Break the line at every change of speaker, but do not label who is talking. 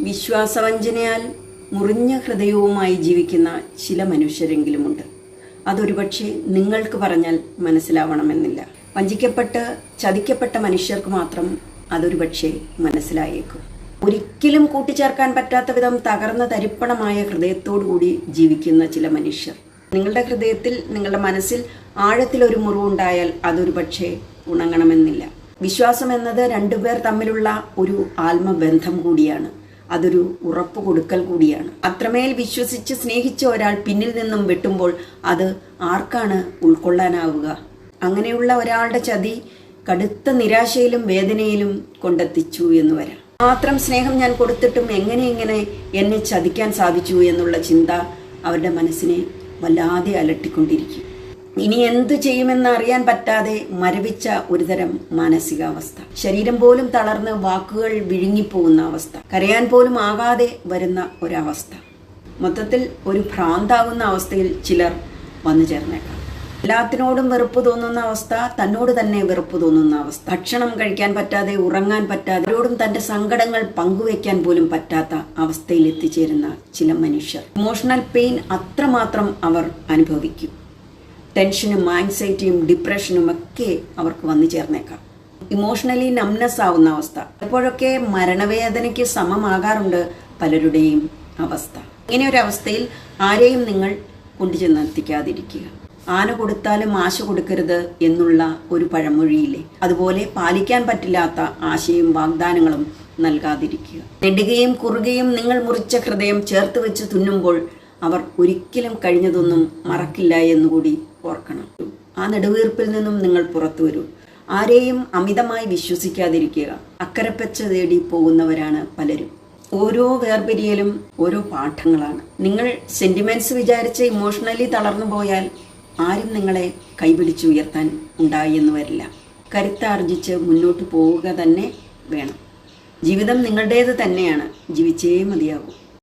വിശ്വാസവഞ്ചനയാൽ മുറിഞ്ഞ ഹൃദയവുമായി ജീവിക്കുന്ന ചില മനുഷ്യരെങ്കിലുമുണ്ട്. അതൊരുപക്ഷെ നിങ്ങൾക്ക് പറഞ്ഞാൽ മനസ്സിലാവണമെന്നില്ല. വഞ്ചിക്കപ്പെട്ട് ചതിക്കപ്പെട്ട മനുഷ്യർക്ക് മാത്രം അതൊരുപക്ഷെ മനസ്സിലായേക്കും. ഒരിക്കലും കൂട്ടിച്ചേർക്കാൻ പറ്റാത്ത വിധം തകർന്ന തരിപ്പണമായ ഹൃദയത്തോടുകൂടി ജീവിക്കുന്ന ചില മനുഷ്യർ. നിങ്ങളുടെ ഹൃദയത്തിൽ നിങ്ങളുടെ മനസ്സിൽ ആഴത്തിലൊരു മുറിവുണ്ടായാൽ അതൊരു പക്ഷേ ഉണങ്ങണമെന്നില്ല. വിശ്വാസം എന്നത് രണ്ടുപേർ തമ്മിലുള്ള ഒരു ആത്മബന്ധം കൂടിയാണ്. അതൊരു ഉറപ്പ് കൊടുക്കൽ കൂടിയാണ്. അത്രമേൽ വിശ്വസിച്ച് സ്നേഹിച്ച ഒരാൾ പിന്നിൽ നിന്നും വെട്ടുമ്പോൾ അത് ആർക്കാണ് ഉൾക്കൊള്ളാനാവുക? അങ്ങനെയുള്ള ഒരാളുടെ ചതി കടുത്ത നിരാശയിലും വേദനയിലും കൊണ്ടെത്തിച്ചു എന്ന് വരാം. മാത്രം സ്നേഹം ഞാൻ കൊടുത്തിട്ടും എങ്ങനെ ഇങ്ങനെ എന്നെ ചതിക്കാൻ സാധിച്ചു എന്നുള്ള ചിന്ത അവരുടെ മനസ്സിനെ വല്ലാതെ അലട്ടിക്കൊണ്ടിരിക്കും. ഇനി എന്തു ചെയ്യുമെന്ന് അറിയാൻ പറ്റാതെ മരവിച്ച ഒരുതരം മാനസികാവസ്ഥ. ശരീരം പോലും തളർന്ന് വാക്കുകൾ വിഴുങ്ങിപ്പോകുന്ന അവസ്ഥ. കരയാൻ പോലും ആകാതെ വരുന്ന ഒരവസ്ഥ. മൊത്തത്തിൽ ഒരു ഭ്രാന്താകുന്ന അവസ്ഥയിൽ ചിലർ വന്നു ചേർന്നേക്കാം. എല്ലാത്തിനോടും വെറുപ്പ് തോന്നുന്ന അവസ്ഥ തന്നോട് തന്നെ വെറുപ്പ് തോന്നുന്ന അവസ്ഥ. ഭക്ഷണം കഴിക്കാൻ പറ്റാതെ ഉറങ്ങാൻ പറ്റാതെ അവരോടും തന്റെ സങ്കടങ്ങൾ പങ്കുവെക്കാൻ പോലും പറ്റാത്ത അവസ്ഥയിൽ എത്തിച്ചേരുന്ന ചില മനുഷ്യർ. ഇമോഷണൽ പെയിൻ അത്രമാത്രം അവർ അനുഭവിക്കും. ടെൻഷനും ആങ്സൈറ്റിയും ഡിപ്രഷനും ഒക്കെ അവർക്ക് വന്നു ചേർന്നേക്കാം. ഇമോഷണലി നംനസ് ആവുന്ന അവസ്ഥ. ചിലപ്പോഴൊക്കെ മരണവേദനയ്ക്ക് സമമാകാറുണ്ട് പലരുടെയും അവസ്ഥ. ഇങ്ങനെ ഒരു അവസ്ഥയിൽ ആരെയും നിങ്ങൾ കൊണ്ടുചെന്നെത്തിക്കാതിരിക്കുക. ആന കൊടുത്താലും ആശ കൊടുക്കരുത് എന്നുള്ള ഒരു പഴമൊഴിയില്ലേ? അതുപോലെ പാലിക്കാൻ പറ്റില്ലാത്ത ആശയും വാഗ്ദാനങ്ങളും നൽകാതിരിക്കുക. നെടുകയും കുറുകയും നിങ്ങൾ മുറിച്ച ഹൃദയം ചേർത്ത് വെച്ച് തുന്നുമ്പോൾ അവർ ഒരിക്കലും കഴിഞ്ഞതൊന്നും മറക്കില്ല എന്നുകൂടി ഓർക്കണം. ആ നെടുവീർപ്പിൽ നിന്നും നിങ്ങൾ പുറത്തു വരൂ. ആരെയും അമിതമായി വിശ്വസിക്കാതിരിക്കുക. അക്കരപ്പച്ച തേടി പോകുന്നവരാണ് പലരും. ഓരോ വേർപിരിയലും ഓരോ പാഠങ്ങളാണ്. നിങ്ങൾ സെന്റിമെന്റ്സ് വിചാരിച്ച് ഇമോഷണലി തളർന്നു പോയാൽ ആരും നിങ്ങളെ കൈപിടിച്ച് ഉയർത്താൻ ഉണ്ടായി എന്ന് വരില്ല. കരുത്താർജിച്ച് മുന്നോട്ട് പോവുക തന്നെ വേണം. ജീവിതം നിങ്ങളുടേത് തന്നെയാണ്. ജീവിച്ചേ മതിയാകൂ.